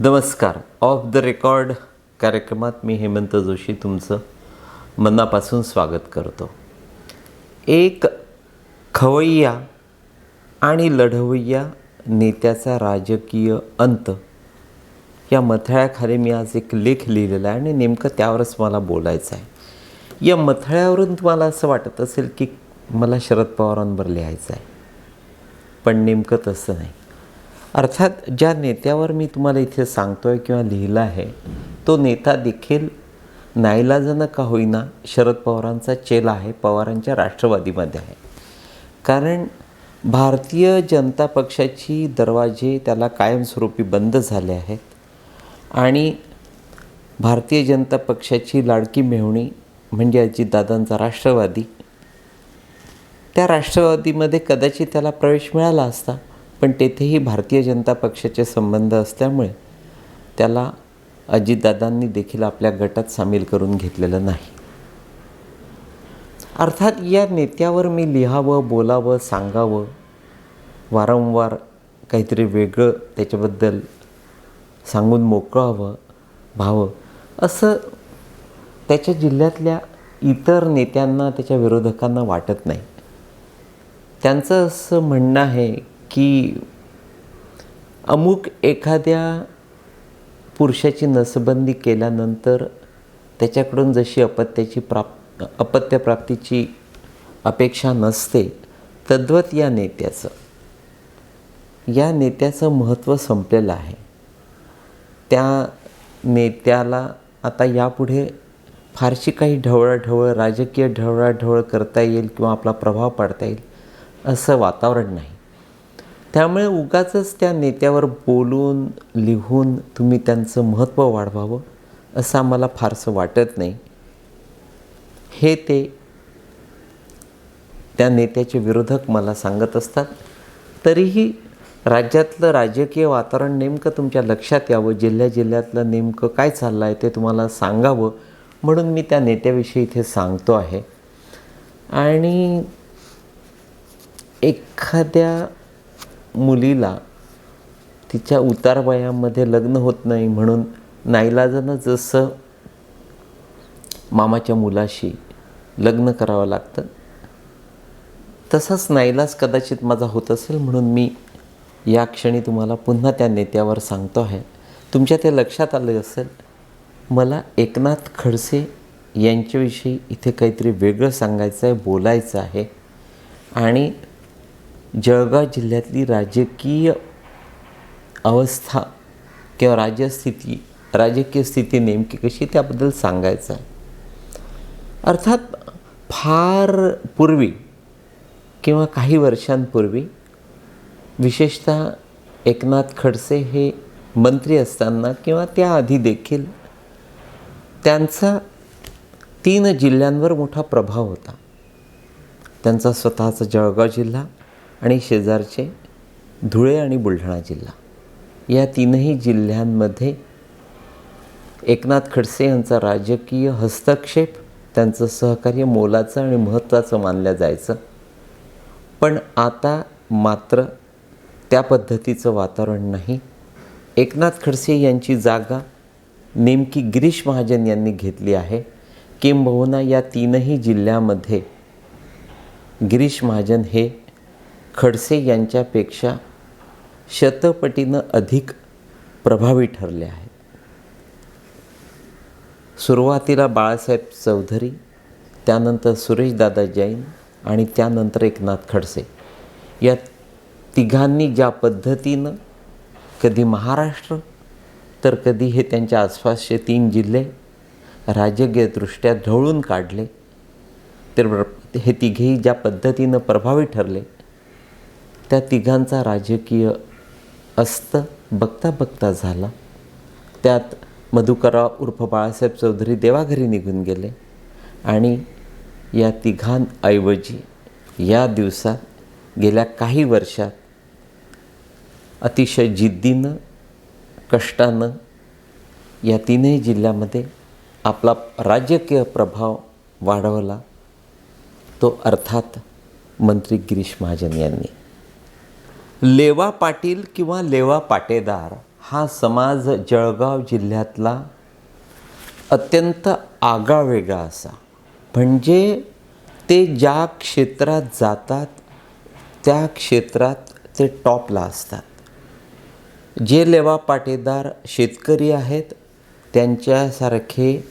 नमस्कार. Of the record कार्यक्रमात मी हेमंत जोशी तुमचं मनापासून स्वागत करतो. एक खवय्या आणि लढवय्या नेत्याचा राजकीय अंत. या मथळ्याखाली मी आज एक लेख लिहिलेला आहे आणि नेमकं त्यावरच मला बोलायचं आहे. या मथळ्यावरून तुम्हाला असं वाटत असेल की मला शरद पवारांवर लिहायचं आहे. पण नेमकं तसं नाही. अर्थात ज्या नेत्यावर मी तुम्हाला इथे सांगतो आहे किंवा लिहिलं आहे तो नेता देखील नाईलाजानं का होईना शरद पवारांचा चेला आहे पवारांच्या राष्ट्रवादीमध्ये आहे. कारण भारतीय जनता पक्षाची दरवाजे त्याला कायमस्वरूपी बंद झाले आहेत आणि भारतीय जनता पक्षाची लाडकी मेहुणी म्हणजे अजितदादांचा राष्ट्रवादी त्या राष्ट्रवादीमध्ये कदाचित त्याला प्रवेश मिळाला असता. पण तेथेही भारतीय जनता पक्षाचे संबंध असल्यामुळे त्याला अजितदादांनी देखील आपल्या गटात सामील करून घेतलेलं नाही. अर्थात या नेत्यावर मी लिहावं बोलावं सांगावं वारंवार काहीतरी वेगळं त्याच्याबद्दल सांगून मोकळावं व्हावं असं त्याच्या जिल्ह्यातल्या इतर नेत्यांना त्याच्या विरोधकांना वाटत नाही. त्यांचं असं म्हणणं आहे की अमुक एखाद्या पुरुषाची नसबंदी केल्यानंतर त्याच्याकडून जशी अपत्याची प्राप अपत्यप्राप्तीची अपेक्षा नसते तद्वत या नेत्याचं. या नेत्याचं महत्त्व संपलेलं आहे. त्या नेत्याला आता यापुढे फारशी काही ढवळाढवळ राजकीय ढवळाढवळ करता येईल किंवा आपला प्रभाव पाडता येईल असं वातावरण नाही. त्यामुळे उगाचंच त्या नेत्यावर बोलून लिहून तुम्ही त्यांचं महत्त्व वाढवावं असं आम्हाला फारसं वाटत नाही. हे ते त्या नेत्याचे विरोधक मला सांगत असतात. तरीही राज्यातलं राजकीय वातावरण नेमकं तुमच्या लक्षात यावं जिल्ह्या जिल्ह्यातलं नेमकं काय चाललं आहे ते तुम्हाला सांगावं म्हणून मी त्या नेत्याविषयी इथे सांगतो आहे. आणि एखाद्या मुलीला तिच्या उतार वयामध्ये लग्न होत नाही म्हणून नाईलाजानं जसं मामाच्या मुलाशी लग्न करावं लागतं तसाच नाईलाज कदाचित माझा होत असेल म्हणून मी या क्षणी तुम्हाला पुन्हा त्या नेत्यावर सांगतो आहे. तुमच्या ते लक्षात आलं असेल मला एकनाथ खडसे यांच्याविषयी इथे काहीतरी वेगळं सांगायचं आहे बोलायचं आहे आणि जळगाव जिल्ह्यातली राजकीय अवस्था किंवा राज्यस्थिती राजकीय स्थिती नेमकी कशी त्याबद्दल सांगायचं आहे. अर्थात फार पूर्वी किंवा काही वर्षांपूर्वी विशेषतः एकनाथ खडसे हे मंत्री असताना किंवा त्याआधी देखील त्यांचा तीन जिल्ह्यांवर मोठा प्रभाव होता. त्यांचा स्वतःचा जळगाव जिल्हा आणि शेजारचे धुळे आणि बुलढाणा जिल्हा. या तीनही जिल्ह्यांमध्ये एकनाथ खडसे यांचा राजकीय हस्तक्षेप त्यांचं सहकार्य मोलाचं आणि महत्त्वाचं मानलं जायचं. पण आता मात्र त्या पद्धतीचं वातावरण नाही. एकनाथ खडसे यांची जागा नेमकी गिरीश महाजन यांनी घेतली आहे. किंबहुना या तीनही जिल्ह्यामध्ये गिरीश महाजन हे खडसे यांच्यापेक्षा शतपटीनं अधिक प्रभावी ठरले आहेत. सुरुवातीला बाळासाहेब चौधरी त्यानंतर सुरेशदादा जैन आणि त्यानंतर एकनाथ खडसे. या तिघांनी ज्या पद्धतीनं कधी महाराष्ट्र तर कधी हे त्यांच्या आसपासचे तीन जिल्हे राजकीयदृष्ट्या ढवळून काढले तर हे तिघेही ज्या पद्धतीनं प्रभावी ठरले त्या तिघांचा राजकीय अस्त बघता बघता झाला. त्यात मधुकरराव उर्फ बाळासाहेब चौधरी देवाघरी निघून गेले आणि या तिघांऐवजी या दिवसात गेल्या काही वर्षात अतिशय जिद्दीनं कष्टानं या तीनही जिल्ह्यामध्ये आपला राजकीय प्रभाव वाढवला. तो अर्थात मंत्री गिरीश महाजन यांनी. लेवा पाटील किंवा लेवा पाटेदार हा समाज जळगाव जिल्ह्यातला अत्यंत आगावेगळा असा. म्हणजे ते ज्या क्षेत्रात जातात त्या क्षेत्रात ते टॉपला असतात. जे लेवा पाटेदार शेतकरी आहेत त्यांच्यासारखे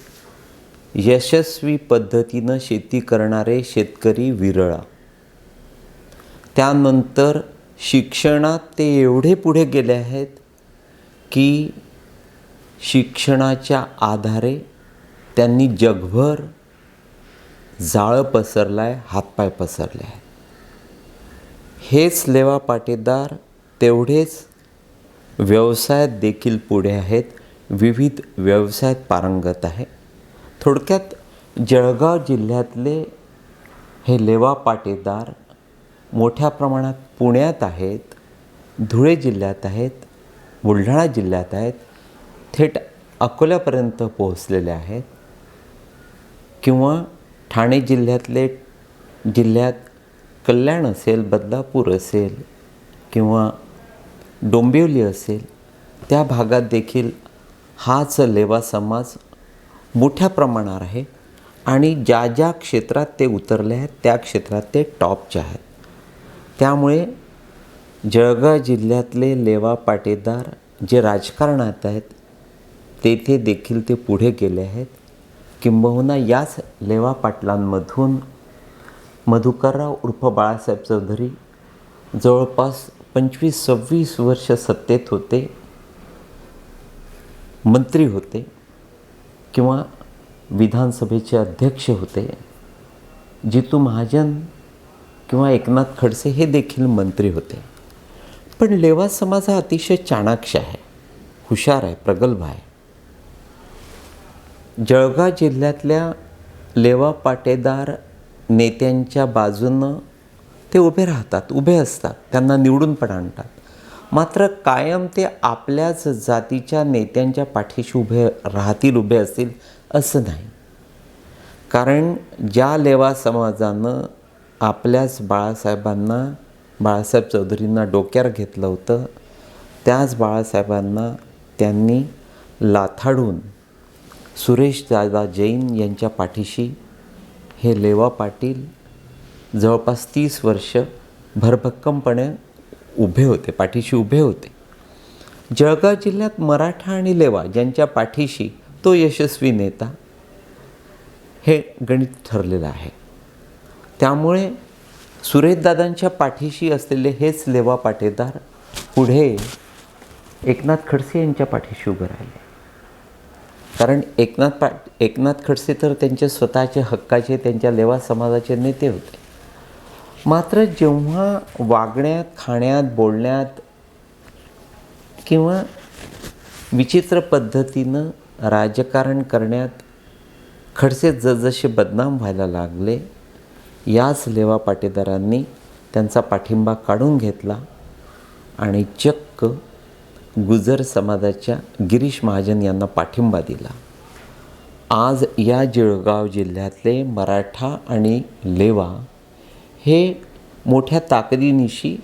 यशस्वी पद्धतीनं शेती करणारे शेतकरी विरळा. त्यानंतर शिक्षणात ते एवढे पुढे गेले आहेत की शिक्षणाच्या आधारे त्यांनी जगभर जाळं पसरलं आहे हातपाय पसरले आहेत. हेच लेवा पाटेदार तेवढेच व्यवसायात देखील पुढे आहेत. विविध व्यवसायात पारंगत आहे. थोडक्यात जळगाव जिल्ह्यातले हे लेवा पाटेदार मोठ्या प्रमाणात पुण्यात आहेत धुळे जिल्ह्यात आहेत बुलढाणा जिल्ह्यात आहेत थेट अकोल्यापर्यंत पोहोचलेले आहेत किंवा ठाणे जिल्ह्यातले जिल्ह्यात कल्याण असेल बदलापूर असेल किंवा डोंबिवली असेल त्या भागात देखील हाच लेवा समाज मोठ्या प्रमाणावर आहे आणि ज्या ज्या क्षेत्रात ते उतरले आहेत त्या क्षेत्रात ते टॉपचे आहेत. त्यामुळे जळगाव जिल्ह्यातले लेवा पाटेदार जे राजकारणात आहेत तेथे देखील ते पुढे गेले आहेत. किंबहुना याच लेवा पाटलांमधून मधुकरराव उर्फ बाळासाहेब चौधरी जवळपास पंचवीस सव्वीस वर्ष सत्तेत होते मंत्री होते किंवा विधानसभेचे अध्यक्ष होते. जितू महाजन किंवा एकनाथ खडसे हे देखील मंत्री होते. पण लेवा समाज हा अतिशय चाणाक्ष आहे हुशार आहे प्रगल्भ आहे. जळगाव जिल्ह्यातल्या लेवा पाटेदार नेत्यांच्या बाजूनं ते उभे राहतात उभे असतात त्यांना निवडून पण आणतात. मात्र कायम ते आपल्याच जातीच्या नेत्यांच्या पाठीशी उभे राहतील उभे असतील असं नाही. कारण ज्या लेवा समाजानं आपल्याच बाळासाहेबांना बाळासाहेब चौधरींना डोक्यावर घेतलं होतं. त्याच बाळासाहेबांना त्यांनी लाथाडून सुरेश दादा जैन यांच्या पाठीशी हे लेवा पाटील जवळपास तीस वर्ष भरभक्कमपणे उभे होते पाठीशी उभे होते. जळगाव जिल्ह्यात मराठा आणि लेवा ज्यांच्या पाठीशी तो यशस्वी नेता हे गणित ठरलेलं आहे. त्यामुळे सुरेशदादांच्या पाठीशी असलेले हेच लेवा पाटेदार पुढे एकनाथ खडसे यांच्या पाठीशी उभे राहिले. कारण एकनाथ पा एकनाथ खडसे तर त्यांचे स्वतःचे हक्काचे त्यांच्या लेवा समाजाचे नेते होते. मात्र जेव्हा वागण्यात खाण्यात बोलण्यात किंवा विचित्र पद्धतीनं राजकारण करण्यात खडसे जसजसे बदनाम व्हायला लागले याच लेवा पाटेदारांनी त्यांचा पाठिंबा काढून घेतला आणि चक्क गुजर समाजाच्या गिरीश महाजन यांना पाठिंबा दिला. आज या जळगाव जिल्ह्यातले मराठा आणि लेवा हे मोठ्या ताकदीनिशी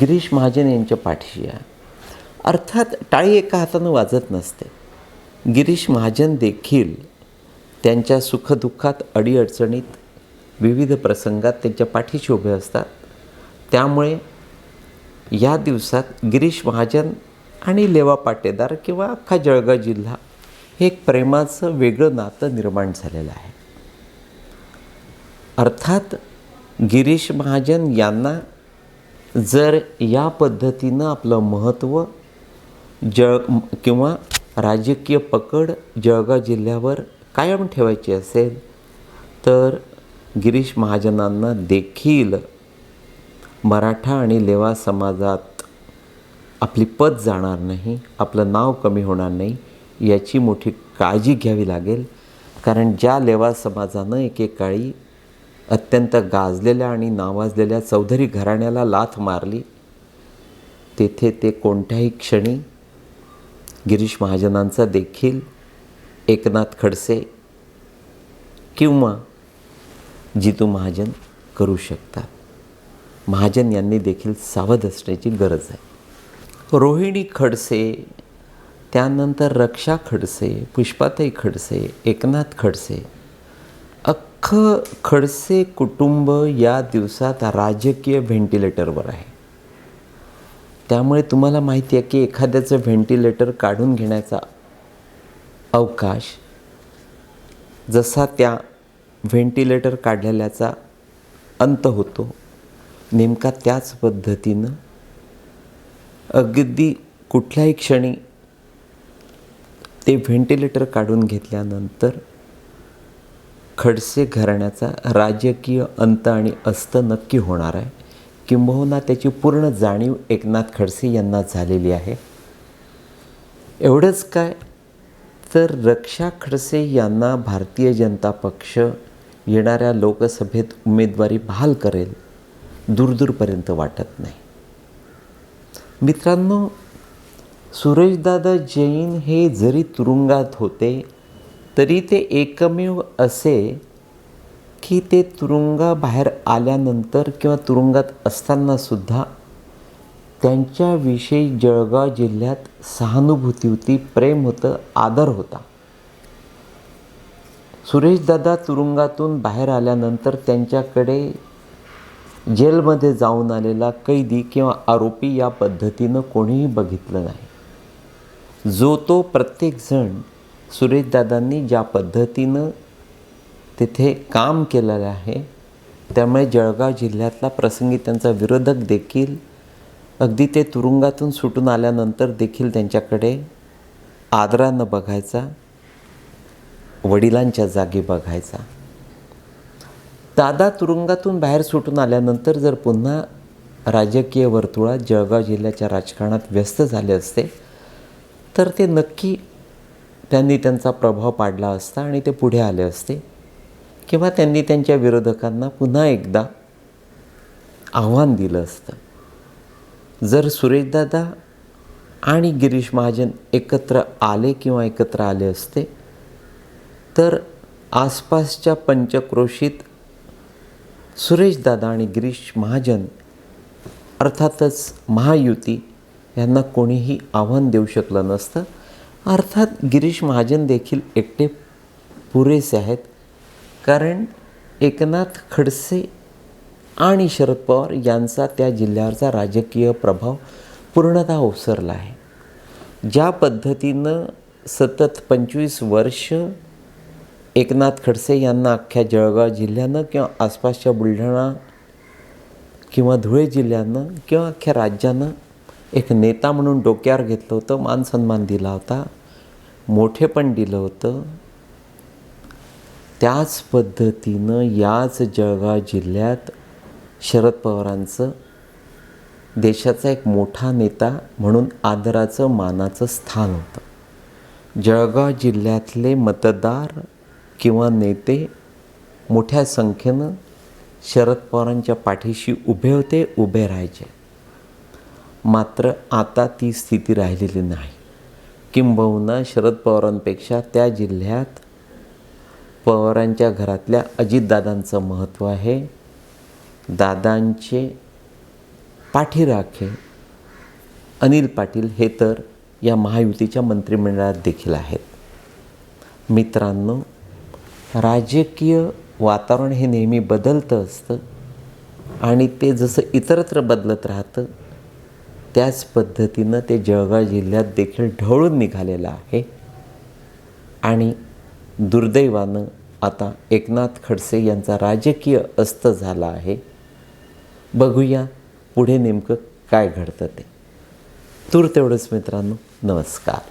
गिरीश महाजन यांच्या पाठीशी आहे. अर्थात टाळी एका हातानं वाजत नसते. गिरीश महाजन देखील त्यांच्या सुखदुःखात अडीअडचणीत विविध प्रसंगात त्यांच्या पाठीशी उभे असतात. त्यामुळे या दिवसात गिरीश महाजन आणि लेवा पाटेदार किंवा अख्खा जळगाव जिल्हा हे एक प्रेमाचं वेगळं नातं निर्माण झालेलं आहे. अर्थात गिरीश महाजन यांना जर या पद्धतीनं आपलं महत्त्व जळ किंवा राजकीय पकड जळगाव जिल्ह्यावर कायम ठेवायची असेल तर गिरीश महाजनांना देखील मराठा आणि लेवा समाजात आपली पद जाणार नाही आपलं नाव कमी होणार नाही याची मोठी काळजी घ्यावी लागेल. कारण ज्या लेवा समाजानं एकेकाळी अत्यंत गाजलेल्या आणि नावाजलेल्या चौधरी घराण्याला लाथ मारली तेथे ते कोणत्याही क्षणी गिरीश महाजनांचा देखील एकनाथ खडसे किंवा जितू महाजन करू शकतात. महाजन यांनी देखील सावध असण्याची गरज आहे. रोहिणी खडसे त्यानंतर रक्षा खडसे पुष्पाताई खडसे एकनाथ खडसे अख्खं खडसे कुटुंब या दिवसात राजकीय व्हेंटिलेटरवर आहे. त्यामुळे तुम्हाला माहिती आहे की एखाद्याचं व्हेंटिलेटर काढून घेण्याचा अवकाश जसा त्या व्हेंटिलेटर काढलेल्याचा अंत होतो. नेमका त्याच पद्धतीनं अगदी कुठल्याही क्षणी ते व्हेंटिलेटर काढून घेतल्यानंतर खडसे घराण्याचा राजकीय अंत आणि अस्त नक्की होणार आहे. किंबहुना त्याची पूर्ण जाणीव एकनाथ खडसे यांना झालेली आहे. एवढंच काय? तर रक्षा खडसे यांना भारतीय जनता पक्ष येणाऱ्या लोकसभेत उमेदवारी बहाल करेल दूरदूरपर्यंत वाटत नाही. मित्रांनो सुरेशदादा जैन हे जरी तुरुंगात होते तरी ते एकमेव असे की ते तुरुंगाबाहेर आल्यानंतर किंवा तुरुंगात असतानासुद्धा त्यांच्याविषयी जळगाव जिल्ह्यात सहानुभूती होती प्रेम होतं आदर होता. सुरेशदादा तुरुंगातून बाहेर आल्यानंतर त्यांच्याकडे जेलमध्ये जाऊन आलेला कैदी किंवा आरोपी या पद्धतीनं कोणीही बघितलं नाही. जो तो प्रत्येकजण सुरेशदादांनी ज्या पद्धतीनं तिथे काम केलेलं आहे त्यामुळे जळगाव जिल्ह्यातला प्रसंगी त्यांचा विरोधक देखील अगदी ते तुरुंगातून सुटून आल्यानंतर देखील त्यांच्याकडे आदरानं बघायचा. वडिलांच्या जागी बघायचा. दादा तुरुंगातून बाहेर सुटून आल्यानंतर जर पुन्हा राजकीय वर्तुळात जळगाव जिल्ह्याच्या राजकारणात व्यस्त झाले असते तर ते नक्की त्यांनी त्यांचा प्रभाव पाडला असता आणि ते पुढे आले असते किंवा त्यांनी त्यांच्या विरोधकांना पुन्हा एकदा आव्हान दिलं असतं. जर सुरेशदादा आणि गिरीश महाजन एकत्र आले किंवा एकत्र आले असते तर आसपासच्या पंचक्रोशीत सुरेशदादा आणि गिरीश महाजन अर्थातच महायुती यांना कोणीही आव्हान देऊ शकलं नसतं. अर्थात गिरीश महाजन देखील एकटे पुरेसे आहेत कारण एकनाथ खडसे आणि शरद पवार यांचा त्या जिल्ह्यावरचा राजकीय प्रभाव पूर्णतः ओसरला आहे. ज्या पद्धतीनं सतत पंचवीस वर्ष एकनाथ खडसे यांना अख्ख्या जळगाव जिल्ह्यानं किंवा आसपासच्या बुलढाणा किंवा धुळे जिल्ह्यानं किंवा अख्ख्या राज्यानं एक नेता म्हणून डोक्यावर घेतलं होतं मान सन्मान दिला होता मोठेपण दिलं होतं. त्याच पद्धतीनं याच जळगाव जिल्ह्यात शरद पवारांचं देशाचा एक मोठा नेता म्हणून आदराचं मानाचं स्थान होतं. जळगाव जिल्ह्यातले मतदार किंवा नेते मोठ्या संख्येनं शरद पवारांच्या पाठीशी उभे होते उभे राहायचे. मात्र आता ती स्थिती राहिलेली नाही. किंबहुना शरद पवारांपेक्षा त्या जिल्ह्यात पवारांच्या घरातल्या अजितदादांचं महत्त्व आहे. दादांचे पाठीराखे अनिल पाटील हे तर या महायुतीच्या मंत्रिमंडळात देखील आहेत. मित्रांनो राजकीय वातावरण हे नेहमी बदलतं असतं. आणि ते जसं इतरत्र बदलत राहतं त्याच पद्धतीनं ते जळगाव जिल्ह्यात देखील ढवळून निघालेलं आहे. आणि दुर्दैवानं आता एकनाथ खडसे यांचा राजकीय अस्त झाला आहे. बघूया पुढे नेमकं काय घडतं ते. तूर तेवढंच मित्रांनो. नमस्कार.